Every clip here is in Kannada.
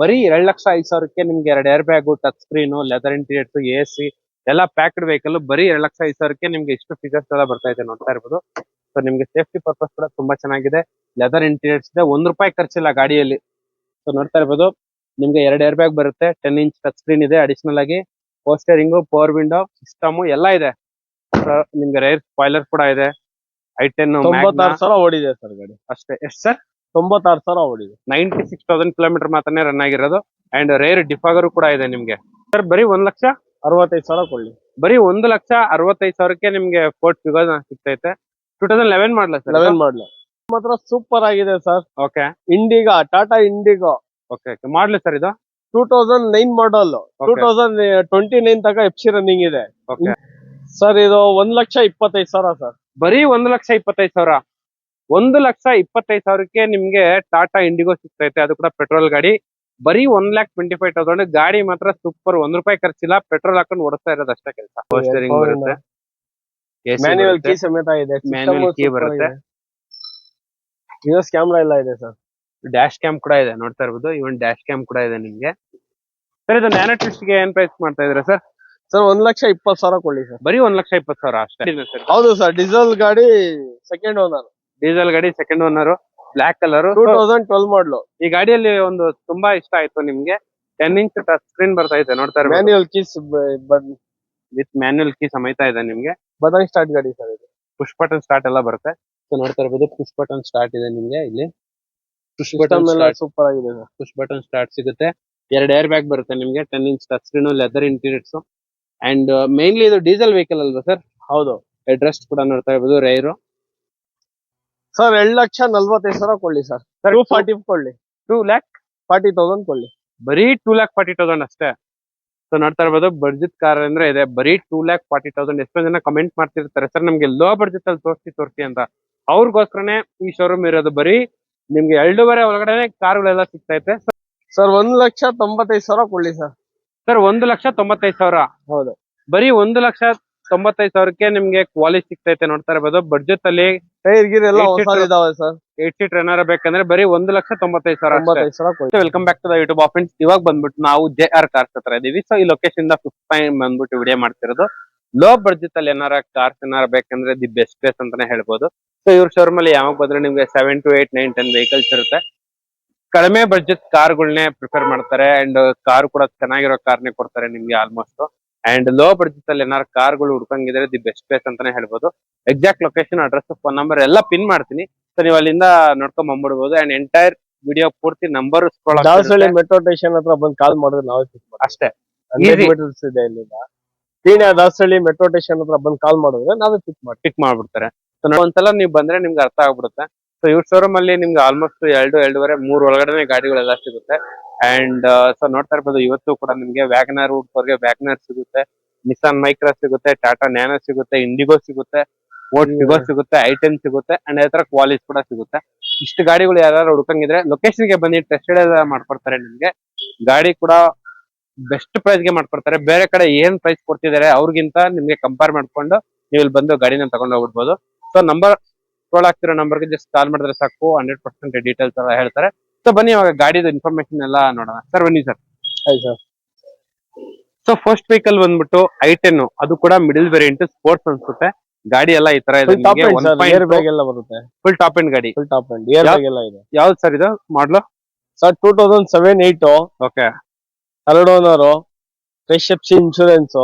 ಬರೀ ಎರಡ್ ಲಕ್ಷ ಐದು ಸಾವಿರಕ್ಕೆ ನಿಮ್ಗೆ ಎರಡ್ airbag touch screen leather interiors A C ಎಲ್ಲ ಪ್ಯಾಕ್ಡ್ ವೆಹಿಕಲ್ ಬರೀ ಎರಡ್ ಲಕ್ಷ ಐದು ಸಾವಿರಕ್ಕೆ ನಿಮ್ಗೆ ಇಷ್ಟು ಫೀಚರ್ಸ್ ಎಲ್ಲ ಬರ್ತಾ ಇದೆ ನೋಡ್ತಾ ಇರ್ಬೋದು. ಸೊ ನಿಮ್ಗೆ ಸೇಫ್ಟಿ ಪರ್ಪಸ್ ಕೂಡ ತುಂಬಾ ಚೆನ್ನಾಗಿದೆ. ಲೆದರ್ ಇಂಟೀರಿಯರ್ಸ್ ಇದೆ. ಒಂದ್ ರೂಪಾಯಿ ಖರ್ಚಿಲ್ಲ ಗಾಡಿಯಲ್ಲಿ. ಸೊ ನೋಡ್ತಾ ಇರ್ಬೋದು. ನಿಮ್ಗೆ ಎರಡ್ ಏರ್ ಬ್ಯಾಗ್ ಬರುತ್ತೆ. ಟೆನ್ ಇಂಚ್ ಟಚ್ ಸ್ಕ್ರೀನ್ ಇದೆ ಅಡಿಷನಲ್ ಆಗಿ. ಪೋಸ್ಟರಿಂಗು ಪವರ್ ವಿಂಡೋ ಸಿಸ್ಟಮ್ ಎಲ್ಲ ಇದೆ. ನಿಮ್ಗೆ ರೈರ್ ಸ್ಪಾಯ್ಲರ್ ಕೂಡ ಇದೆ. ಐ ಟೆನ್ ಸಾವಿರ ಓಡಿದೆ ಸರ್ ಗಾಡಿ. ಅಷ್ಟೇ. ಎಷ್ಟು ಸರ್? ತೊಂಬತ್ತಾರು ಸಾವಿರ ಓಡಿದೆ. ನೈಂಟಿ ಸಿಕ್ಸ್ ತೌಸಂಡ್ ಕಿಲೋಮೀಟರ್ ಮಾತ್ರನೇ ರನ್ ಆಗಿರೋದು. ಅಂಡ್ ರೇರ್ ಡಿಫಾಗರು ಕೂಡ ಇದೆ ನಿಮ್ಗೆ. ಸರ್ ಬರೀ ಒಂದ್ ಲಕ್ಷ? ಅರವತ್ತೈದು ಸಾವಿರ ಕೊಡ್ಲಿ. ಬರೀ ಒಂದು ಲಕ್ಷ ಅರವತ್ತೈದು ಸಾವಿರಕ್ಕೆ ನಿಮ್ಗೆ ಫೋರ್ಟ್ ಫಿಗರ್ ಸಿಗ್ತೈತೆ. Two thousand eleven model sir eleven model. ಮಾತ್ರ ಸೂಪರ್ ಆಗಿದೆ sir okay Indigo Tata Indigo okay model sir ಇದು? Two thousand nine model two thousand twenty nine ತನಕ ಎಫ್ ಸಿ ರನ್ನಿಂಗ್ ಇದೆ. ಓಕೆ ಸರ್ ಇದು ಒಂದ್ ಲಕ್ಷ ಇಪ್ಪತ್ತೈದು ಸಾವಿರ ಸರ್ ಬರೀ ಒಂದ್ ಲಕ್ಷ ಇಪ್ಪತ್ತೈದು ಸಾವಿರ? ಒಂದು ಲಕ್ಷ ಇಪ್ಪತ್ತೈದು ಸಾವಿರಕ್ಕೆ ನಿಮ್ಗೆ ಟಾಟಾ ಇಂಡಿಗೋ ಸಿಗ್ತೈತೆ ಅದು ಕೂಡ ಪೆಟ್ರೋಲ್ ಗಾಡಿ. ಬರೀ one lakh twenty five thousand ಗಾಡಿ ಮಾತ್ರ ಸೂಪರ್ ಒಂದ್ ರೂಪಾಯಿ ಖರ್ಚಿಲ್ಲ ಪೆಟ್ರೋಲ್ ಹಾಕೊಂಡು ಓಡಿಸ್ತಾ ಇರೋದು ಅಷ್ಟೇ ಕೆಲಸ. ಪೋಸ್ಟರಿಂಗ್ ಬರುತ್ತೆ. AC ಮ್ಯಾನ್ಯುವಲ್ ಕೀ ಸಮೇತ ಇದೆ. Manual ಕೀ ಬರುತ್ತೆ. ಯುಎಸ್ ಕ್ಯಾಮ್ರಾ ಎಲ್ಲ ಇದೆ ಸರ್. ಡ್ಯಾಶ್ ಕ್ಯಾಮ್ ಕೂಡ ಇದೆ ನೋಡ್ತಾ ಇರ್ಬೋದು. ಇವನ್ ಡ್ಯಾಶ್ ಕ್ಯಾಮ್ ಕೂಡ ಇದೆ ನಿಮ್ಗೆ. ಸರ್ ಇದು ನ್ಯಾನೋ ಗೆ ಏನ್ ಪ್ರೈಸ್ ಮಾಡ್ತಾ ಇದ್ರೆ ಸರ್? ಸರ್ ಒಂದ್ ಲಕ್ಷ ಇಪ್ಪತ್ತು ಸಾವಿರ ಕೊಡಿ ಸರ್. ಬರೀ ಒಂದ್ ಲಕ್ಷ ಇಪ್ಪತ್ತು ಸಾವಿರ ಅಷ್ಟೇ. ಸರ್. ಹೌದು ಸರ್. ಡೀಸೆಲ್ ಗಾಡಿ ಸೆಕೆಂಡ್ ಓನರ್ ಡೀಸೆಲ್ ಗಾಡಿ second owner black colour two thousand twelve model ಈ ಗಾಡಿಯಲ್ಲಿ ಒಂದು ತುಂಬಾ ಇಷ್ಟ ಆಯ್ತು ನಿಮ್ಗೆ? ಟೆನ್ ಇಂಚ್ ಟಚ್ ಸ್ಕ್ರೀನ್ ಬರ್ತಾ ಇದೆ ನೋಡ್ತಾ manual keys with manual key ಸಮೇತ ಇದೆ ನಿಮ್ಗೆ. ಬದನ್ ಸ್ಟಾರ್ಟ್ ಗಾಡಿ ಸರ್ ಇದು. ಪುಷ್ ಬಟನ್ ಸ್ಟಾರ್ಟ್ ಎಲ್ಲ ಬರುತ್ತೆ. ಸೊ ನೋಡ್ತಾ ಇರ್ಬೋದು ಪುಷ್ ಬಟನ್ ಸ್ಟಾರ್ಟ್ ಇದೆ ನಿಮ್ಗೆ ಇಲ್ಲಿ. ಪುಷ್ ಬಟನ್ ಎಲ್ಲ ಸೂಪರ್ ಆಗಿದೆ ಪುಷ್ ಬಟನ್ ಸ್ಟಾರ್ಟ್ ಸಿಗುತ್ತೆ. ಎರಡು ಏರ್ ಬ್ಯಾಗ್ ಬರುತ್ತೆ ನಿಮ್ಗೆ ten inch touch screen leather interiors and mainly ಇದು ಡೀಸೆಲ್ ವೆಹಿಕಲ್ ಅಲ್ವಾ ಸರ್? ಹೌದು. ಅಡ್ರೆಸ್ ಕೂಡ ನೋಡ್ತಾ ಇರ್ಬೋದು ರೈರು ಸರ್ ಎರಡ್ ಲಕ್ಷ ನಲ್ವತ್ತೈದು ಸಾವಿರ ಕೊಡ್ಲಿ ಸರ್ ಟೂ ಫಾರ್ಟಿ ಕೊಡ್ಲಿ. ಟೂ ಲ್ಯಾಕ್ ಫಾರ್ಟಿ ತೌಸಂಡ್ ಕೊಡ್ಲಿ. ಬರೀ ಟೂ ಲ್ಯಾಕ್ ಫಾರ್ಟಿ ತೌಸಂಡ್ ಅಷ್ಟೇ. ಸೊ ನೋಡ್ತಾ ಇರ್ಬೋದು ಬಡ್ಜೆಟ್ ಕಾರ್ ಅಂದ್ರೆ ಇದೆ. ಬರೀ ಟೂ ಲ್ಯಾಕ್ ಫಾರ್ಟಿ ತೌಸಂಡ್ ಎಷ್ಟೋ ಜನ ಕಮೆಂಟ್ ಮಾಡ್ತಿರ್ತಾರೆ? ಸರ್ ನಮ್ಗೆ ಲೋ ಬಡ್ಜೆಟ್ ಅಲ್ಲಿ ತೋರಿಸಿ ತೋರಿಸಿ ಅಂತ. ಅವ್ರಿಗೋಸ್ಕರನೇ ಈ ಶೋರೂಮ್ ಇರೋದು ಬರೀ ನಿಮ್ಗೆ ಎರಡೂವರೆ ಒಳಗಡೆ ಕಾರ್ಗಳೆಲ್ಲ ಇದೆ ಸರ್ ಒಂದ್ ಲಕ್ಷ ತೊಂಬತ್ತೈದು ಸಾವಿರ ಕೊಡ್ಲಿ ಸರ್ ಸರ್ ಒಂದು ಲಕ್ಷ ತೊಂಬತ್ತೈದು ಸಾವಿರ. ಹೌದು. ಬರೀ ಒಂದು ಲಕ್ಷ ತೊಂಬತ್ತೈದು ಸಾವಿರಕ್ಕೆ ನಿಮ್ಗೆ ಕ್ವಾಲಿಟಿ ಸಿಕ್ತೈತೆ ನೋಡ್ತಾ ಇರಬಹುದು ಬಡ್ಜೆಟ್ ಅಲ್ಲಿ ಟೈರ್ ಗಿರ್ ಎಲ್ಲ Eight ಹೊಸ ಇದಾವೆ ಸರ್ ಏಟ್ ಸೀಟ್ ಏನಾರ ಬೇಕಂದ್ರೆ ಬರೀ ಒಂದು ಲಕ್ಷ ತೊಂಬತ್ತೈದು ಸಾವಿರ ತೊಂಬತ್ತೈದು ಸಾವಿರ ಕೊಡ್ಲಿ welcome back to the YouTube of ಇವಾಗ ಬಂದ್ಬಿಟ್ಟು ನಾವು ಜೆ ಆರ್ ಕಾರ್ಸ್ ಹತ್ರ ಇದೀವಿ. ಸೊ ಈ ಲೊಕೇಶನ್ ಇಂದ ಫಿಫ್ತ್ ಟೈಮ್ ಬಂದ್ಬಿಟ್ಟು ವಿಡಿಯೋ ಮಾಡ್ತಿರೋದು. ಲೋ ಬಡ್ಜೆಟ್ ಅಲ್ಲಿ ಏನಾರ ಕಾರ್ಸ್ ಏನಾರ ಬೇಕಂದ್ರೆ ದಿ ಬೆಸ್ಟ್ ಪ್ಲೇಸ್ ಅಂತಾನೆ ಹೇಳ್ಬೋದು. ಸೊ ಇವ್ರ ಶೋರೂಮ್ ಅಲ್ಲಿ ಯಾವಾಗ ಬಂದ್ರೆ ನಿಮ್ಗೆ seven to eight nine ten vehicles ಇರುತ್ತೆ. ಕಡಿಮೆ ಬಡ್ಜೆಟ್ ಕಾರ್ಗಳನ್ನೇ ಪ್ರಿಫರ್ ಮಾಡ್ತಾರೆ. ಅಂಡ್ ಕಾರ್ ಕೂಡ ಚೆನ್ನಾಗಿರೋ ಕಾರ್ನೇ ಕೊಡ್ತಾರೆ ನಿಮ್ಗೆ ಆಲ್ಮೋಸ್ಟ್ ಅಂಡ್ ಲೋ ಬಡ್ಜೆಟ್ ಅಲ್ಲಿ ಏನಾರು ಕಾರ್ಗಳು ಹುಡ್ಕಂಗಿದ್ರೆ ದಿ ಬೆಸ್ಟ್ ಪ್ಲೇಸ್ ಅಂತಾನೆ ಹೇಳ್ಬೋದು. Exact location address phone number ಎಲ್ಲ ಪಿನ್ ಮಾಡ್ತೀನಿ. ಸೊ ನೀವು ಅಲ್ಲಿಂದ ನೋಡ್ಕೊಂಡ್ ಬಂದ್ಬಿಡ್ಬೋದು. ಅಂಡ್ ಎಂಟೈರ್ ವಿಡಿಯೋ ಪೂರ್ತಿ ನಂಬರ್ ಮೆಟ್ರೋ ಸ್ಟೇಷನ್ ಹತ್ರ ಬಂದು ಕಾಲ್ ಮಾಡಿದ್ರೆ ನಾವೇ ಅಷ್ಟೇ. ಮೀಟರ್ಸ್ ಇದೆ ಇಲ್ಲಿಂದ. ಪೀಣ್ಯ ದಾಸಹಳ್ಳಿ ಮೆಟ್ರೋ ಸ್ಟೇಷನ್ ಹತ್ರ ಬಂದು ಕಾಲ್ ಮಾಡಿದ್ರೆ ನಾವೇ ಪಿಕ್ ಮಾಡ್ತೀವಿ. ಪಿಕ್ ಮಾಡ್ಬಿಡ್ತಾರೆ. ಸೊ ಒಂದ್ಸಲ ನೀವು ಬಂದ್ರೆ ನಿಮ್ಗೆ ಅರ್ಥ ಆಗ್ಬಿಡುತ್ತೆ. ಸೊ ಇವ್ರ ಶೋರೂಮ್ ಅಲ್ಲಿ ನಿಮ್ಗೆ ಆಲ್ಮೋಸ್ಟ್ ಎರಡು ಎರಡೂವರೆ ಮೂರು ಒಳಗಡೆ ಗಾಡಿಗಳೆಲ್ಲ ಸಿಗುತ್ತೆ. ಅಂಡ್ ಸೊ ನೋಡ್ತಾ ಇರ್ಬೋದು ಇವತ್ತು ಕೂಡ ನಿಮ್ಗೆ ವ್ಯಾಗನರ್ಗೆ ವ್ಯಾಗನರ್ ಸಿಗುತ್ತೆ. ನಿಸಾನ್ ಮೈಕ್ರಾ ಸಿಗುತ್ತೆ ಟಾಟಾ ನ್ಯಾನೋ ಸಿಗುತ್ತೆ ಇಂಡಿಗೋ ಸಿಗುತ್ತೆ ಓಟ್ ಸಿಗೋ ಸಿಗುತ್ತೆ ಐಟೆನ್ ಸಿಗುತ್ತೆ ಅಂಡ್ ಅದೇ ತರ ಕ್ವಾಲಿಸ್ ಕೂಡ ಸಿಗುತ್ತೆ. ಇಷ್ಟು ಗಾಡಿಗಳು ಯಾರು ಹುಡ್ಕಂಗಿದ್ರೆ ಲೊಕೇಶನ್ಗೆ ಬಂದು ಟೆಸ್ಟ್ ಮಾಡ್ಕೊಡ್ತಾರೆ ನಿಮ್ಗೆ. ಗಾಡಿ ಕೂಡ ಬೆಸ್ಟ್ ಪ್ರೈಸ್ಗೆ ಮಾಡ್ಕೊಡ್ತಾರೆ. ಬೇರೆ ಕಡೆ ಏನ್ ಪ್ರೈಸ್ ಕೊಡ್ತಿದ್ದಾರೆ ಅವ್ರಿಗಿಂತ ನಿಮ್ಗೆ ಕಂಪೇರ್ ಮಾಡ್ಕೊಂಡು ನೀವು ಇಲ್ಲಿ ಬಂದು ಗಾಡಿನ ತಗೊಂಡು ಹೋಗ್ಬಿಡ್ಬೋದು ಸೊ ನಂಬರ್ ಸ್ಕ್ರೋಲ್ ಆಗ್ತಿರೋ ನಂಬರ್ಗೆ ಜಸ್ಟ್ ಕಾಲ್ ಮಾಡಿದ್ರೆ ಸಾಕು. ಹಂಡ್ರೆಡ್ ಪರ್ಸೆಂಟ್ ಡೀಟೇಲ್ಸ್ ಎಲ್ಲ ಹೇಳ್ತಾರೆ. ಸೊ ಬನ್ನಿ ಇವಾಗ ಗಾಡಿದ ಇನ್ಫಾರ್ಮೇಶನ್ ಎಲ್ಲ ನೋಡೋಣ. ಸರ್ ಬನ್ನಿ ಸರ್ ಸೊ ಫಸ್ಟ್ ವೆಹಿಕಲ್ ಬಂದ್ಬಿಟ್ಟು ಐ ಟೆನ್ ಅದು ಕೂಡ ಮಿಡಿಲ್ ವೇರಿಯಂಟ್ ಸ್ಪೋರ್ಟ್ಸ್ ಅನ್ಸುತ್ತೆ. ಗಾಡಿ ಎಲ್ಲ ಈ ತರ ಇದೆ. ಫುಲ್ ಟಾಪ್ ಎಂಡ್ ಗಾಡಿ. Full top end air bag ಎಲ್ಲ ಇದೆ. ಯಾವ್ದು ಸರ್ ಇದು? Model sir two thousand seven eight okay third owner fresh insurance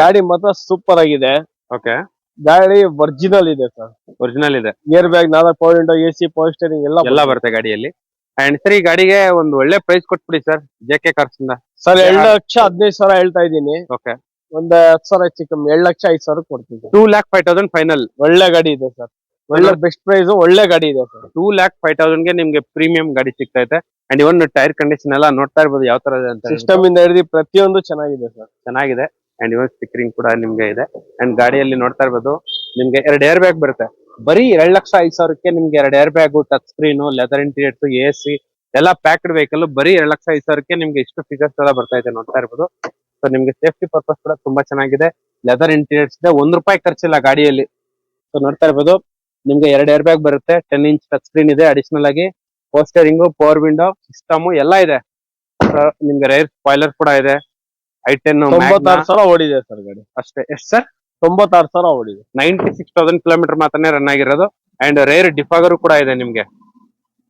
ಗಾಡಿ ಮಾತ್ರ ಸೂಪರ್ ಆಗಿದೆ. ಓಕೆ ಗಾಡಿ ಒರಿಜಿನಲ್ ಇದೆ ಸರ್. ಒರಿಜಿನಲ್ ಇದೆ. ಏರ್ ಬ್ಯಾಗ್ ನಾಲ್ಕು power window A C power steering ಎಲ್ಲ ಎಲ್ಲ ಬರುತ್ತೆ ಗಾಡಿಯಲ್ಲಿ. ಅಂಡ್ ಸರ್ ಈ ಗಾಡಿಗೆ ಒಂದು ಒಳ್ಳೆ ಪ್ರೈಸ್ ಕೊಟ್ಬಿಡಿ ಸರ್ ಜೆ ಕೆ ಕಾರ್ಸ್ ಇಂದ. ಸರ್ ಎರಡು ಲಕ್ಷ ಹದಿನೈದು ಸಾವಿರ ಹೇಳ್ತಾ ಇದ್ದೀನಿ. ಓಕೆ ಒಂದ್ ಹತ್ತು ಸಾವಿರ ಹೆಚ್ಚು ಕಮ್ಮಿ ಎರಡು ಲಕ್ಷ ಐದು ಸಾವಿರ ಕೊಡ್ತೀನಿ two lakh five thousand final ಒಳ್ಳೆ ಗಾಡಿ ಇದೆ ಸರ್. ಒಳ್ಳೆ ಬೆಸ್ಟ್ ಪ್ರೈಸ್ ಒಳ್ಳೆ ಗಾಡಿ ಇದೆ ಸರ್. ಟೂ ಲ್ಯಾಕ್ ಫೈವ್ ತೌಸಂಡ್ಗೆ ನಿಮ್ಗೆ ಪ್ರೀಮಿಯಂ ಗಾಡಿ ಸಿಗ್ತೈತೆ. ಅಂಡ್ ಇವನ್ ಟೈರ್ ಕಂಡೀಷನ್ ಎಲ್ಲ ನೋಡ್ತಾ ಇರ್ಬೋದು ಯಾವ ತರ ಇದೆ ಅಂತ ಸಿಸ್ಟಮ್ ಇಂದ ಹಿಡಿದು ಪ್ರತಿಯೊಂದು ಚೆನ್ನಾಗಿದೆ ಸರ್. ಚೆನ್ನಾಗಿದೆ. ಅಂಡ್ ಇವನ್ ಸ್ಪೀಕರಿಂಗ್ ಕೂಡ ನಿಮ್ಗೆ ಇದೆ. ಅಂಡ್ ಗಾಡಿಯಲ್ಲಿ ನೋಡ್ತಾ ಇರ್ಬೋದು, ನಿಮ್ಗೆ ಎರಡು ಏರ್ ಬ್ಯಾಗ್ ಬರುತ್ತೆ. ಬರೀ ಎರಡ್ ಲಕ್ಷ ಐದು ಸಾವಿರಕ್ಕೆ ನಿಮ್ಗೆ ಎರಡು airbag touch screen leather interiors A C ಎಲ್ಲ ಪ್ಯಾಕ್ಡ್ ವೆಹಿಕಲ್ ಬರೀ ಎರಡ್ ಲಕ್ಷ ಐದು ಸಾವಿರಕ್ಕೆ ನಿಮ್ಗೆ ಇಷ್ಟು ಫೀಚರ್ಸ್ ಎಲ್ಲ ಬರ್ತಾ ಇದೆ ನೋಡ್ತಾ ಇರ್ಬೋದು. ಸೊ ನಿಮ್ಗೆ ಸೇಫ್ಟಿ ಪರ್ಪಸ್ ಕೂಡ ತುಂಬಾ ಚೆನ್ನಾಗಿದೆ. ಲೆದರ್ ಇಂಟೀರಿಯರ್ಸ್ ಇದೆ, ಒಂದ್ ರೂಪಾಯಿ ಖರ್ಚಿಲ್ಲ ಗಾಡಿಯಲ್ಲಿ. ಸೊ ನೋಡ್ತಾ ಇರ್ಬೋದು, ನಿಮ್ಗೆ ಎರಡು ಏರ್ ಬ್ಯಾಗ್ ಬರುತ್ತೆ ಟೆನ್ ಇಂಚ್ ಟಚ್ ಸ್ಕ್ರೀನ್ ಇದೆ ಅಡಿಷನಲ್ ಆಗಿ ಪೋಸ್ಟರಿಂಗು ಪವರ್ ವಿಂಡೋ ಸಿಸ್ಟಮ್ ಎಲ್ಲ ಇದೆ. ನಿಮ್ಗೆ ರೈರ್ ಸ್ಪಾಯ್ಲರ್ ಕೂಡ ಇದೆ. ಐ ಟೆನ್ ತೊಂಬತ್ತಾರು ಸಾವಿರ ಓಡಿದೆ ಸರ್ ಗಾಡಿ. ಅಷ್ಟೇ. ಎಷ್ಟು ಸರ್? ತೊಂಬತ್ತಾರು ಸಾವಿರ ಓಡಿದೆ. ನೈಂಟಿ ಸಿಕ್ಸ್ ತೌಸಂಡ್ ಕಿಲೋಮೀಟರ್ ಮಾತ್ರನೇ ರನ್ ಆಗಿರೋದು. ಅಂಡ್ ರೇರ್ ಡಿಫಾಗರು ಕೂಡ ಇದೆ ನಿಮ್ಗೆ.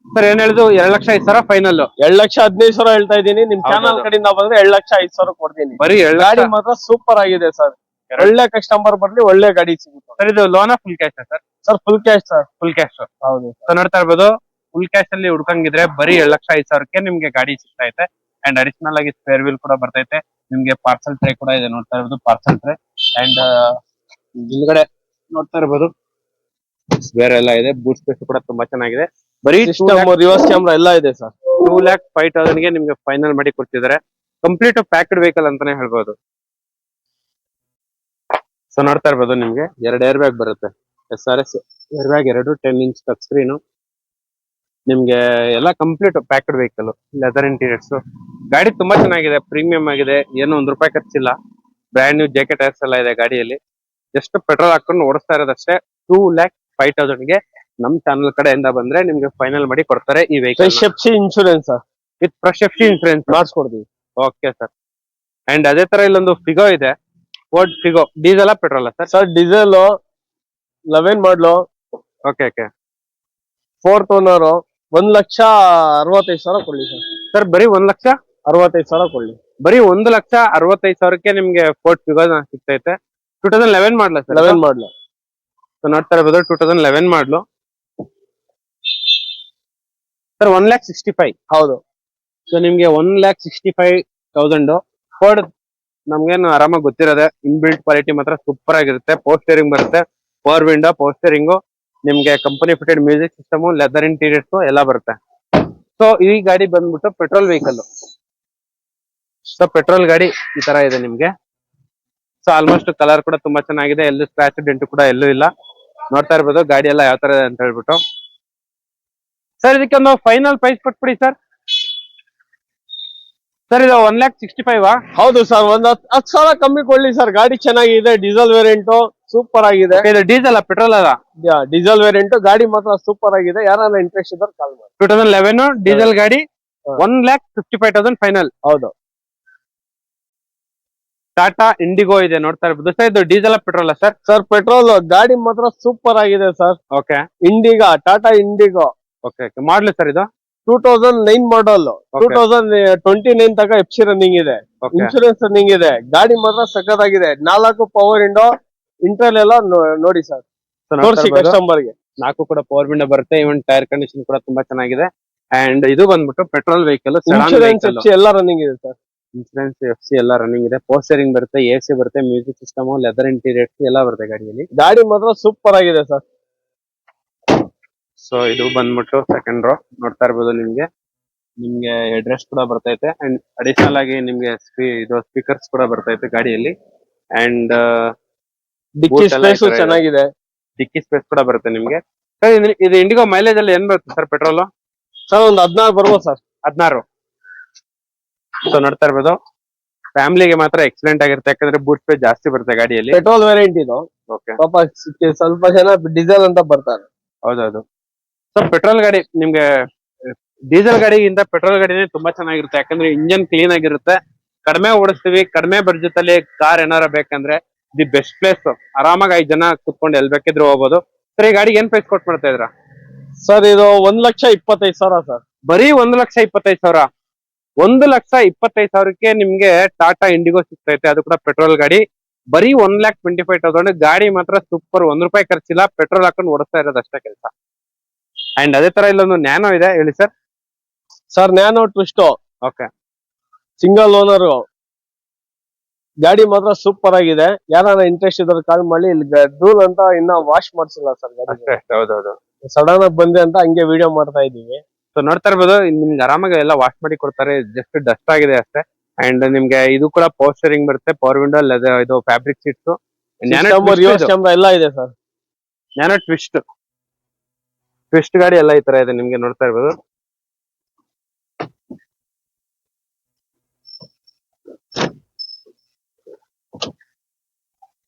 ಸರ್ ಏನ್ ಹೇಳಿದ್ರು ಎರಡ್ ಲಕ್ಷ ಐದು ಸಾವಿರ ಫೈನಲ್ ಎರಡ್ ಲಕ್ಷ ಹದಿನೈದು ಸಾವಿರ ಹೇಳ್ತಾ ಇದೀನಿ ನಿಮ್ ಚಾನಲ್. ಕಡೆಯಿಂದ ಬಂದ್ರೆ ಎರಡ್ ಲಕ್ಷ ಐದು ಸಾವಿರ ಕೊಡ್ತೀನಿ. ಬರೀ ಎರಡ್ ಗಾಡಿ ಮಾತ್ರ ಸೂಪರ್ ಆಗಿದೆ ಸರ್. ಎರಡು- ಒಳ್ಳೆ ಕಸ್ಟಮರ್ ಬರ್ಲಿ ಒಳ್ಳೆ ಗಾಡಿ ಸಿಗುತ್ತೆ. ಸರ್ ಇದು loan full cash sir? Sir full cash sir. Full cash ಹೌದು. ಸೊ ನೋಡ್ತಾ ಇರ್ಬೋದು ಫುಲ್ ಕ್ಯಾಶ್ ಅಲ್ಲಿ ಹುಡ್ಕಂಗಿದ್ರೆ ಬರೀ ಎರಡ್ ಲಕ್ಷ ಐದು ಸಾವಿರಕ್ಕೆ ನಿಮ್ಗೆ ಗಾಡಿ ಸಿಗ್ತಾ ಐತೆ. ಅಂಡ್ ಅಡಿಷನಲ್ ಆಗಿ ಸ್ಪೇರ್ ವೀಲ್ ಕೂಡ ಬರ್ತೈತೆ ನಿಮ್ಗೆ ಪಾರ್ಸಲ್ ಟ್ರೈ ಕೂಡ ಇದೆ ನೋಡ್ತಾ ಇರ್ಬೋದು ಪಾರ್ಸಲ್ ಟ್ರೈ ಅಂಡ್ ಹಿಂದ್ಗಡೆ ನೋಡ್ತಾ ಇರ್ಬೋದು. ಬೇರೆ ಎಲ್ಲ ಇದೆ ಬೂಟ್ ಸ್ಪೇಸ್ ಕೂಡ ತುಂಬಾ ಚೆನ್ನಾಗಿದೆ. ಬರೀ ರಿವರ್ಸ್ ಕ್ಯಾಮ್ರಾ ಎಲ್ಲ ಇದೆ ಸರ್ ಟೂ ಲ್ಯಾಕ್ ಫೈವ್ ತೌಸಂಡ್ಗೆ ನಿಮ್ಗೆ ಫೈನಲ್ ಮಾಡಿ ಕೊಡ್ತಿದ್ದಾರೆ. ಕಂಪ್ಲೀಟ್ ಪ್ಯಾಕ್ಡ್ ವೆಹಿಕಲ್ ಅಂತಾನೆ ಹೇಳ್ಬೋದು. ಸೊ ನೋಡ್ತಾ ಇರ್ಬೋದು ನಿಮ್ಗೆ. ಎರಡು ಏರ್ ಬ್ಯಾಗ್ ಬರುತ್ತೆ. S R S air bag ಎರಡು ಟೆನ್ ಇಂಚ್ ಟಚ್ ಸ್ಕ್ರೀನು ನಿಮ್ಗೆ ಎಲ್ಲ complete packed vehicle leather interiors ಗಾಡಿ ತುಂಬಾ ಚೆನ್ನಾಗಿದೆ ಪ್ರೀಮಿಯಂ ಆಗಿದೆ ಏನು ಒಂದ್ ರೂಪಾಯಿ ಖರ್ಚಿಲ್ಲ. ಬ್ರ್ಯಾಂಡ್ ನ್ಯೂ ಜಾಕೆಟ್ ಟೈರ್ಸ್ ಎಲ್ಲ ಇದೆ ಗಾಡಿಯಲ್ಲಿ. ಜಸ್ಟ್ ಪೆಟ್ರೋಲ್ ಹಾಕೊಂಡು ಓಡಿಸ್ತಾ ಇರೋದಷ್ಟೇ. ಟೂ ಲ್ಯಾಕ್ ಫೈವ್ ತೌಸಂಡ್ಗೆ ನಮ್ ಚಾನಲ್ ಕಡೆಯಿಂದ ಬಂದ್ರೆ ನಿಮ್ಗೆ ಫೈನಲ್ ಮಾಡಿ ಕೊಡ್ತಾರೆ ಈ vehicle fresh insurance with fresh insurance ಮಾಡಿಸ್ಕೊಡ್ತೀವಿ. Okay sir and ಅದೇ ತರ ಇಲ್ಲೊಂದು ಫಿಗೋ ಇದೆ. Ford Figo diesel petrol sir sir diesel eleven model okay okay fourth owner ಒಂದ್ ಲಕ್ಷ ಅರವತ್ತೈದು ಸಾವಿರ ಕೊಡ್ಲಿ ಸರ್. ಸರ್ ಬರೀ ಒಂದ್ ಲಕ್ಷ? ಅರವತ್ತೈದು ಸಾವಿರ ಕೊಡ್ಲಿ. ಬರೀ ಒಂದು ಲಕ್ಷ ಅರವತ್ತೈದು ಸಾವಿರಕ್ಕೆ ನಿಮ್ಗೆ ಫೋರ್ಟ್ ಫಿಗರ್ ಸಿಗ್ತೈತೆ. Two thousand eleven model sir eleven ಮಾಡ್ಲ? ಸೊ ನೋಡ್ತಾ ಇರ್ಬೋದು two thousand eleven model. Sir one lakh sixty five ಹೌದು. ಸೊ ನಿಮ್ಗೆ one lakh sixty five thousand Ford ನಮ್ಗೇನು ಆರಾಮಾಗಿ ಗೊತ್ತಿರೋದೆ ಇನ್ಬಿಲ್ಟ್ ಕ್ವಾಲಿಟಿ ಮಾತ್ರ ಸೂಪರ್ ಆಗಿರುತ್ತೆ. ಪೋಸ್ಟರಿಂಗ್ ಬರುತ್ತೆ. ಪವರ್ ವಿಂಡೋ ಪೋಸ್ಟರಿಂಗು ನಿಮ್ಗೆ company fitted music system leather interiors ಎಲ್ಲ ಬರುತ್ತೆ. ಸೊ ಈ ಗಾಡಿ ಬಂದ್ಬಿಟ್ಟು ಪೆಟ್ರೋಲ್ ವೆಹಿಕಲ್ ಸೊ ಪೆಟ್ರೋಲ್ ಗಾಡಿ ಈ ತರ ಇದೆ ನಿಮ್ಗೆ. ಸೊ ಆಲ್ಮೋಸ್ಟ್ ಕಲರ್ ಕೂಡ ತುಂಬಾ ಚೆನ್ನಾಗಿದೆ. ಎಲ್ಲೂ ಸ್ಕ್ರಾಚ್ ಡೆಂಟ್ ಕೂಡ ಎಲ್ಲೂ ಇಲ್ಲ. ನೋಡ್ತಾ ಇರ್ಬೋದು ಗಾಡಿ ಎಲ್ಲ ಯಾವ ತರ ಇದೆ ಅಂತ ಹೇಳ್ಬಿಟ್ಟು. ಸರ್ ಇದಕ್ಕೆ ಒಂದು ಫೈನಲ್ ಪ್ರೈಸ್ ಕೊಟ್ಬಿಡಿ ಸರ್ ಸರ್ ಇದು ಒನ್ ಲ್ಯಾಕ್ ಸಿಕ್ಸ್ಟಿ ಫೈವ್ ಹೌದು ಸರ್ ಒಂದ್ ಹತ್ ಹತ್ತು ಸಾವಿರ ಕಮ್ಮಿ ಕೊಡ್ಲಿ ಸರ್ ಗಾಡಿ ಚೆನ್ನಾಗಿದೆ ಡೀಸೆಲ್ ವೇರಿಯಂಟ್ ಸೂಪರ್ ಆಗಿದೆ. ಇದು ಡೀಸೆಲ್ ಪೆಟ್ರೋಲ್ ಅಲ್ಲ ಡೀಸೆಲ್ ವೇರಿಯಂಟ್ ಗಾಡಿ ಮಾತ್ರ ಸೂಪರ್ ಆಗಿದೆ. ಯಾರನ್ನ ಇಂಟ್ರೆಸ್ಟ್ ಇದ್ದಾರೆ ಕಾಲ್ ಮಾಡಿ. ಟೂ ತೌಸಂಡ್ ಲೆವೆನ್ ಡೀಸೆಲ್ ಗಾಡಿ. One lakh fifty five thousand final ಹೌದು. ಟಾಟಾ ಇಂಡಿಗೋ ಇದೆ ನೋಡ್ತಾ ಇರ್ಬೋದು. ಸರ್ ಇದು diesel petrol sir? Sir petrol ಗಾಡಿ ಮಾತ್ರ ಸೂಪರ್ ಆಗಿದೆ sir. Okay. Indigo Tata Indigo. Okay okay. Model sir ಇದು? Two thousand nine model two thousand twenty nine ತನಕ ಎಫ್ಸಿ ರನ್ನಿಂಗ್ ಇದೆ. ಇನ್ಶೂರೆನ್ಸ್ ರನ್ನಿಂಗ್ ಇದೆ. ಗಾಡಿ ಮಾತ್ರ ಸಖತ್ತಾಗಿದೆ. ನಾಲ್ಕು ಪವರ್ ವಿಂಡೋ ಇಂಟರ್ಲ್ ಎಲ್ಲ ನೋಡಿ ಸರ್. ತೋರಿಸಿ ಕಸ್ಟಮರ್ಗೆ. ನಾಲ್ಕು ಕೂಡ ಪವರ್ ವಿಂಡೋ ಬರುತ್ತೆ. ಇವನ್ ಟೈರ್ ಕಂಡೀಷನ್ ಕೂಡ ತುಂಬಾ ಚೆನ್ನಾಗಿದೆ. ಅಂಡ್ ಇದು ಬಂದ್ಬಿಟ್ಟು ಪೆಟ್ರೋಲ್ ವೆಹಿಕಲ್ ಇನ್ಶೂರೆನ್ಸ್ ಎಲ್ಲ ರನ್ನಿಂಗ್ ಇದೆ ಸರ್. ಇನ್ಸೂರೆನ್ಸ್ ಎಫ್ ಸಿ ಎಲ್ಲ ರನ್ನಿಂಗ್ ಇದೆ. ಪೋಸ್ಟರಿಂಗ್ ಬರುತ್ತೆ ಎ ಸಿ ಬರುತ್ತೆ ಮ್ಯೂಸಿಕ್ ಸಿಸ್ಟಮ್ ಲೆದರ್ ಇಂಟೀರಿಯರ್ಸ್ ಎಲ್ಲ ಬರುತ್ತೆ ಗಾಡಿಯಲ್ಲಿ. ಗಾಡಿ ಮಾತ್ರ ಸೂಪರ್ ಆಗಿದೆ ಸರ್ ಸೊ ಇದು ಬಂದ್ಬಿಟ್ಟು ಸೆಕೆಂಡ್ ರೋ ನೋಡ್ತಾ ಇರ್ಬೋದು ನಿಮ್ಗೆ. ನಿಮ್ಗೆ ಅಡ್ರೆಸ್ ಕೂಡ ಬರ್ತೈತೆ. ಅಂಡ್ ಅಡಿಷನಲ್ ಆಗಿ ನಿಮ್ಗೆ ಸ್ಪೀ- ಇದು ಸ್ಪೀಕರ್ಸ್ ಕೂಡ ಬರ್ತೈತೆ ಗಾಡಿಯಲ್ಲಿ. ಅಂಡ್ ಡಿಕ್ಕಿ ಸ್ಪೇಸ್ ಇದೆ. ಚೆನ್ನಾಗಿದೆ. ಡಿಕ್ಕಿ ಸ್ಪೇಸ್ ಕೂಡ ಬರುತ್ತೆ ನಿಮ್ಗೆ. ಸರ್ ಇದು- ಇದು ಇಂಡಿಗೋ ಮೈಲೇಜ್ ಅಲ್ಲಿ ಏನ್ ಬರುತ್ತೆ ಸರ್ ಪೆಟ್ರೋಲ್ ಸರ್ ಒಂದು ಹದಿನಾರು ಬರ್ಬೋದು ಸರ್ ಹದಿನಾರು. ಸೊ ನೋಡ್ತಾ ಇರ್ಬೋದು. ಫ್ಯಾಮಿಲಿಗೆ ಮಾತ್ರ ಎಕ್ಸಲೆಂಟ್ ಆಗಿರುತ್ತೆ. ಯಾಕಂದ್ರೆ ಬೂಟ್ ಸ್ಪೇಸ್ ಜಾಸ್ತಿ ಬರುತ್ತೆ ಗಾಡಿಯಲ್ಲಿ. ಪೆಟ್ರೋಲ್ ವೇರಿಯಂಟ್ ಇದು. ಓಕೆ ಪಾಪ ಸಿ- ಸ್ವಲ್ಪ ಜನ ಡೀಸೆಲ್ ಅಂತ ಬರ್ತಾರೆ. ಹೌದೌದು. ಸೊ ಪೆಟ್ರೋಲ್ ಗಾಡಿ ನಿಮ್ಗೆ ಡೀಸೆಲ್ ಗಾಡಿಗಿಂತ ಪೆಟ್ರೋಲ್ ಗಾಡಿನೇ ತುಂಬಾ ಚೆನ್ನಾಗಿರುತ್ತೆ. ಯಾಕಂದ್ರೆ ಇಂಜನ್ ಕ್ಲೀನ್ ಆಗಿರುತ್ತೆ. ಕಡಿಮೆ ಓಡಿಸ್ತೀವಿ. ಕಡಿಮೆ ಅಲ್ಲಿ ಕಾರ್ ಏನಾರ ಬೇಕಂದ್ರೆ ದಿ ಬೆಸ್ಟ್ ಪ್ಲೇಸ್ ಆರಾಮಾಗಿ ಐದ್ ಜನ ಕುತ್ಕೊಂಡು ಎಲ್ ಬೇಕಿದ್ರು ಹೋಗ್ಬೋದು. ಸರ್ ಈ ಗಾಡಿಗೆ ಏನ್ ಪ್ರೈಸ್ ಕೊಟ್ ಮಾಡ್ತಾ ಇದ್ರ ಸರ್ ಇದು ಒಂದ್ ಲಕ್ಷ ಇಪ್ಪತ್ತೈದು ಸಾವಿರ ಸರ್. ಬರೀ ಒಂದ್ ಲಕ್ಷ ಇಪ್ಪತ್ತೈದು ಸಾವಿರ. ಒಂದು ಲಕ್ಷ ಇಪ್ಪತ್ತೈದು ಸಾವಿರಕ್ಕೆ ನಿಮ್ಗೆ ಟಾಟಾ ಇಂಡಿಗೋ ಸಿಗ್ತೈತೆ. ಅದು ಕೂಡ ಪೆಟ್ರೋಲ್ ಗಾಡಿ. ಬರೀ one lakh twenty five thousand ಗಾಡಿ ಮಾತ್ರ ಸೂಪರ್ ಒಂದ್ ರೂಪಾಯಿ ಖರ್ಚಿಲ್ಲ. ಪೆಟ್ರೋಲ್ ಹಾಕೊಂಡು ಓಡಿಸ್ತಾ ಇರೋದು ಅಷ್ಟೇ ಕೆಲಸ. ಅಂಡ್ ಅದೇ ತರ ಇಲ್ಲೊಂದು ನ್ಯಾನೋ ಇದೆ. ಹೇಳಿ sir. Sir Nano twist. Okay. Single owner ಗಾಡಿ ಮಾತ್ರ ಸೂಪರ್ ಆಗಿದೆ. ಯಾರ ಇಂಟ್ರೆಸ್ಟ್ ಇದ್ರೆ ಕಾಲ್ ಮಾಡಿ. ಇಲ್ಲಿ ಧೂಲ್ ಅಂತ ಇನ್ನ ವಾಶ್ ಮಾಡಿಸಿಲ್ಲ ಸರ್ ಗಾಡಿ ಹೌದೌದು. ಸಡನ್ ಆಗಿ ಬಂದೆ ಅಂತ ಹಂಗೆ ವಿಡಿಯೋ ಮಾಡ್ತಾ ಇದೀವಿ ಸೊ ನೋಡ್ತಾ ಇರ್ಬೋದು ನಿಮ್ಗೆ ಆರಾಮಾಗಿ ಎಲ್ಲ ವಾಶ್ ಮಾಡಿ ಕೊಡ್ತಾರೆ ಜಸ್ಟ್ ಡಸ್ಟ್ ಆಗಿದೆ ಅಷ್ಟೇ. ಅಂಡ್ ನಿಮ್ಗೆ ಇದು ಕೂಡ ಪೋಸ್ಟರಿಂಗ್ ಬರುತ್ತೆ ಪವರ್ ವಿಂಡೋ ಇದು ಫ್ಯಾಬ್ರಿಕ್ ಸೀಟ್ಸ್ ಎಲ್ಲ ಇದೆ ಸರ್. ನ್ಯಾನೋ ಟ್ವಿಸ್ಟ್ ಟ್ವಿಸ್ಟ್ ಗಾಡಿ ಎಲ್ಲ ಈ ತರ ಇದೆ ನಿಮ್ಗೆ ನೋಡ್ತಾ ಇರ್ಬೋದು.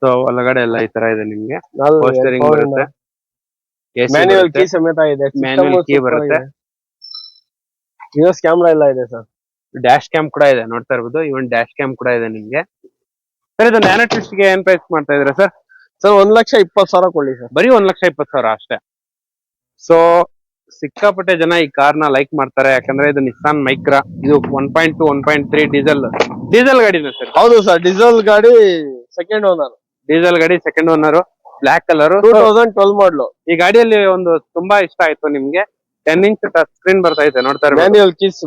ಸೊ ಒಳಗಡೆ ಎಲ್ಲ ಈ ತರ ಇದೆ ನಿಮ್ಗೆ. ಪೋಸ್ಟರಿಂಗ್ ಬರುತ್ತೆ. ಮ್ಯಾನ್ಯುವಲ್ ಕೀ ಸಮೇತ ಇದೆ. ಮ್ಯಾನ್ಯಲ್ ಕೀ ಬರುತ್ತೆ. ರಿವರ್ಸ್ ಕ್ಯಾಮ್ರಾ ಎಲ್ಲ ಇದೆ ಸರ್. ಡ್ಯಾಶ್ ಕ್ಯಾಮ್ ಕೂಡ ಇದೆ ನೋಡ್ತಾ ಇರ್ಬೋದು. ಇವನ್ ಡ್ಯಾಶ್ ಕ್ಯಾಮ್ ಕೂಡ ಇದೆ ನಿಮ್ಗೆ. ಸರ್ ಇದು ನ್ಯಾನೋ ಗೆ ಏನ್ ಪ್ರೈಸ್ ಮಾಡ್ತಾ ಇದ್ರೆ ಸರ್? ಸರ್ ಒಂದ್ ಲಕ್ಷ ಇಪ್ಪತ್ತು ಸಾವಿರ ಕೊಡ್ಲಿ ಸರ್. ಬರೀ ಒಂದ್ ಲಕ್ಷ ಇಪ್ಪತ್ತು ಸಾವಿರ ಅಷ್ಟೇ. ಸೊ ಸಿಕ್ಕಾಪಟ್ಟೆ ಜನ ಈ ಕಾರ್ನ ಲೈಕ್ ಮಾಡ್ತಾರೆ. ಯಾಕಂದ್ರೆ ಇದು ನಿಸ್ಸಾನ್ ಮೈಕ್ರಾ ಇದು one point two one point three diesel diesel ಗಾಡಿನ ಸರ್? ಹೌದು ಸರ್ ಡೀಸೆಲ್ ಗಾಡಿ ಸೆಕೆಂಡ್ ಓನರ್ ಡೀಸೆಲ್ ಗಾಡಿ second owner black colour two thousand twelve model ಈ ಗಾಡಿಯಲ್ಲಿ ಒಂದು ತುಂಬಾ ಇಷ್ಟ ಆಯ್ತು ನಿಮ್ಗೆ. ಟೆನ್ ಇಂಚ್ ಟಚ್ ಸ್ಕ್ರೀನ್ ಬರ್ತಾ ಇದೆ ನೋಡ್ತಾ ಇರ್ಬೋದು manual keys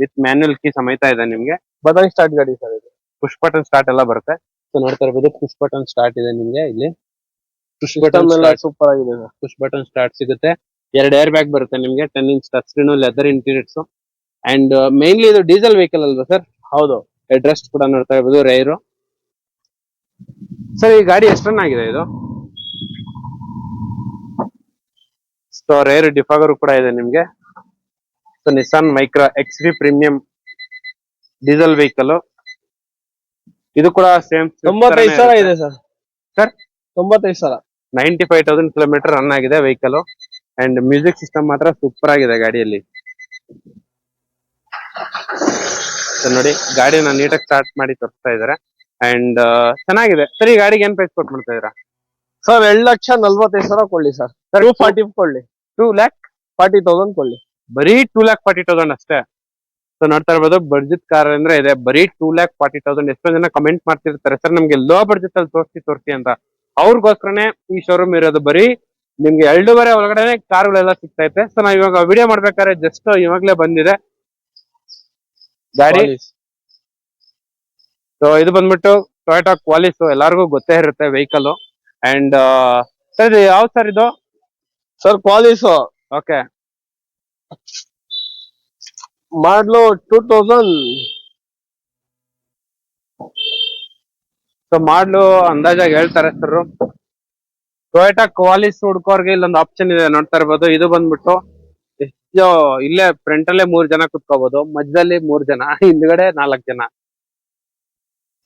with manual key ಸಮೇತ ಇದೆ ನಿಮ್ಗೆ. ಬಟನ್ ಸ್ಟಾರ್ಟ್ ಗಾಡಿ ಸರ್ ಇದು. ಪುಷ್ ಬಟನ್ ಸ್ಟಾರ್ಟ್ ಎಲ್ಲ ಬರುತ್ತೆ. ಸೊ ನೋಡ್ತಾ ಇರ್ಬೋದು ಪುಷ್ ಬಟನ್ ಸ್ಟಾರ್ಟ್ ಇದೆ ನಿಮ್ಗೆ ಇಲ್ಲಿ. ಪುಷ್ ಬಟನ್ ಎಲ್ಲ ಸೂಪರ್ ಆಗಿದೆ ಪುಷ್ ಬಟನ್ ಸ್ಟಾರ್ಟ್ ಸಿಗುತ್ತೆ. ಎರಡು ಏರ್ ಬ್ಯಾಗ್ ಬರುತ್ತೆ ನಿಮ್ಗೆ ten inch touch screen leather interiors and mainly ಇದು ಡೀಸೆಲ್ ವೆಹಿಕಲ್ ಅಲ್ವಾ ಸರ್? ಹೌದು. ಅಡ್ರೆಸ್ ಕೂಡ ನೋಡ್ತಾ ಇರ್ಬೋದು ರೈರು ಸರ್ ಈ ಗಾಡಿ ಎಷ್ಟು ರನ್ ಆಗಿದೆ ಇದು? ಸೊ ರೇರ್ ಡಿಫಾಗರ್ ಕೂಡ ಇದೆ ನಿಮ್ಗೆ. So Nissan Micra X B premium diesel vehicle ಇದು ಕೂಡ ಸೇಮ್ ತೊಂಬತ್ತೈದು ಸಾವಿರ ಇದೆ ಸರ್. ಸರ್ ತೊಂಬತ್ತೈದು ಸಾವಿರ. Ninety five thousand kilometre run ಆಗಿದೆ ವೆಹಿಕಲ್ ಅಂಡ್ ಮ್ಯೂಸಿಕ್ ಸಿಸ್ಟಮ್ ಮಾತ್ರ ಸೂಪರ್ ಆಗಿದೆ ಗಾಡಿಯಲ್ಲಿ. ನೋಡಿ ಗಾಡಿನ ನೀಟಾಗಿ ಸ್ಟಾರ್ಟ್ ಮಾಡಿ ತೋರಿಸ್ತಾ ಇದಾರೆ ಅಂಡ್ ಚೆನ್ನಾಗಿದೆ. ಸರಿ ಈ ಗಾಡಿಗೆ ಏನ್ ಪ್ರೈಸ್ ಕೊಟ್ಟು ಮಾಡ್ತಾ ಇದೀರಾ ಸರ್ ಎರಡು ಲಕ್ಷ ನಲ್ವತ್ತೈದು ಸಾವಿರ ಕೊಡ್ಲಿ ಸರ್. ಟೂ ಫಾರ್ಟಿ ಕೊಡ್ಲಿ. ಟೂ ಲ್ಯಾಕ್ ಫಾರ್ಟಿ ತೌಸಂಡ್ ಕೊಡ್ಲಿ. ಬರೀ ಟೂ ಲ್ಯಾಕ್ ಫಾರ್ಟಿ ತೌಸಂಡ್ ಅಷ್ಟೇ. ಸೊ ನೋಡ್ತಾ ಇರ್ಬೋದು ಬಡ್ಜೆಟ್ ಕಾರ್ ಅಂದ್ರೆ ಇದೆ. ಬರೀ ಟೂ ಲ್ಯಾಕ್ ಫಾರ್ಟಿ ತೌಸಂಡ್ ಎಷ್ಟೊಂದ್ ಜನ ಕಮೆಂಟ್ ಮಾಡ್ತಿರ್ತಾರೆ. ಸರ್ ನಮ್ಗೆ ಲೋ ಬಡ್ಜೆಟ್ ಅಲ್ಲಿ ತೋರಿಸಿ ತೋರಿಸಿ ಅಂತ. ಅವ್ರಿಗೋಸ್ಕರನೇ ಈ ಶೋರೂಮ್ ಇರೋದು ಬರೀ ನಿಮ್ಗೆ ಎರಡೂವರೆ ಒಳಗಡೆ ಕಾರ್ಗಳೆಲ್ಲ ಸಿಗ್ತೈತೆ. ಸೊ ನಾವ್ ಇವಾಗ ವಿಡಿಯೋ ಮಾಡ್ಬೇಕಾದ್ರೆ ಜಸ್ಟ್ ಇವಾಗ್ಲೇ ಬಂದಿದೆ. ಗಾಡಿ. ಸೊ ಇದು ಬಂದ್ಬಿಟ್ಟು ಟೊಯೋಟಾ ಕ್ವಾಲಿಸ್ ಎಲ್ಲಾರ್ಗು ಗೊತ್ತೇ ಇರುತ್ತೆ ವೆಹಿಕಲ್ ಅಂಡ್ ಸರ್ ಇದು ಯಾವ ಸರ್ ಇದು? ಸರ್, ಪಾಲಿಸು. Okay. Model two thousand. So model ಅಂದಾಜಾಗಿ ಹೇಳ್ತಾರೆ ಸರ್. ಟೊಯೋಟಾ ಕ್ವಾಲಿಸ್ ಹುಡ್ಕೋರ್ಗೆ ಇಲ್ಲೊಂದು ಆಪ್ಷನ್ ಇದೆ, ನೋಡ್ತಾ ಇರ್ಬೋದು. ಇದು ಬಂದ್ಬಿಟ್ಟು ಎಷ್ಟು ಇಲ್ಲೇ ಫ್ರಂಟ್ ಅಲ್ಲೇ ಮೂರ್ ಜನ ಕುತ್ಕೋಬಹುದು ಮಧ್ಯದಲ್ಲಿ ಮೂರ್ ಜನ, ಹಿಂದ್ಗಡೆ ನಾಲ್ಕ್ ಜನ.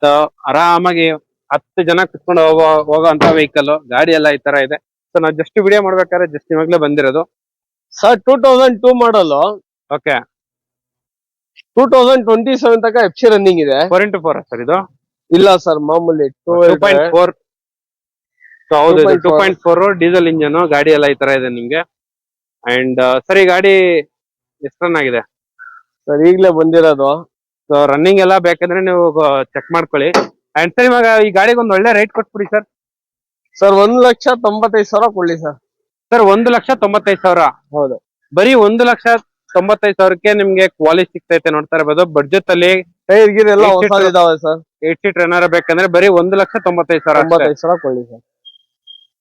ಸೊ ಆರಾಮಾಗಿ ಹತ್ತು ಜನ ಕುತ್ಕೊಂಡು ಹೋಗೋ ಹೋಗೋ ಅಂತ ವೆಹಿಕಲ್ ಗಾಡಿ ಎಲ್ಲ ಈ ತರ ಇದೆ. ಸೊ ನಾವು ಜಸ್ಟ್ ವಿಡಿಯೋ ಮಾಡ್ಬೇಕಾದ್ರೆ ಜಸ್ಟ್ ಇವಾಗ್ಲೇ ಬಂದಿರೋದು. Sir two thousand two model okay two thousand twenty seven ತನಕ ಎಫ್ ಸಿ ರನ್ನಿಂಗ್ ಇದೆ. ಫೋರ್ ಇಂಟು ಫೋರ್ ಸರ್ ಇದು? ಇಲ್ಲ ಸರ್ ಮಾಮೂಲಿ ಟೂ ಪಾಯಿಂಟ್ ಫೋರ್ ಹೌದು 2.4. Two point four diesel engine ಗಾಡಿ ಎಲ್ಲ ಈ ತರ ಇದೆ ನಿಮ್ಗೆ. ಅಂಡ್ ಸರ್ ಈ ಗಾಡಿ ಎಷ್ಟು ರನ್ ಆಗಿದೆ? ಸರ್ ಈಗಲೇ ಬಂದಿರೋದು. ಸೊ ರನ್ನಿಂಗ್ ಎಲ್ಲ ಬೇಕಂದ್ರೆ ನೀವು ಚೆಕ್ ಮಾಡ್ಕೊಳ್ಳಿ. ಅಂಡ್ ಸರ್ ಇವಾಗ ಈ ಗಾಡಿಗೆ ಒಂದು ಒಳ್ಳೆ ರೇಟ್ ಕೊಟ್ಬಿಡಿ ಸರ್ ಸರ್ ಒಂದ್ ಲಕ್ಷ ತೊಂಬತ್ತೈದು ಸಾವಿರ ಕೊಡ್ಲಿ ಸರ್. ಸರ್ ಒಂದು ಲಕ್ಷ ತೊಂಬತ್ತೈದು ಸಾವಿರ? ಹೌದು. ಬರೀ ಒಂದು ಲಕ್ಷ ತೊಂಬತ್ತೈದು ಸಾವಿರಕ್ಕೆ ನಿಮ್ಗೆ ಕ್ವಾಲಿಟಿ ಸಿಗ್ತೈತೆ ನೋಡ್ತಾ ಇರ್ಬೋದು ಬಡ್ಜೆಟ್ ಅಲ್ಲಿ ಟೈರ್ ಗಿರ್ ಎಲ್ಲ ಹೊಸ ಇದಾವೆ ಸರ್. ಏಟ್ ಸೀಟ್ ಏನಾರ ಬೇಕಂದ್ರೆ ಬರೀ ಒಂದು ಲಕ್ಷ ತೊಂಬತ್ತೈದು ಸಾವಿರ. ತೊಂಬತ್ತೈದು ಸಾವಿರ ಕೊಡ್ಲಿ ಸರ್.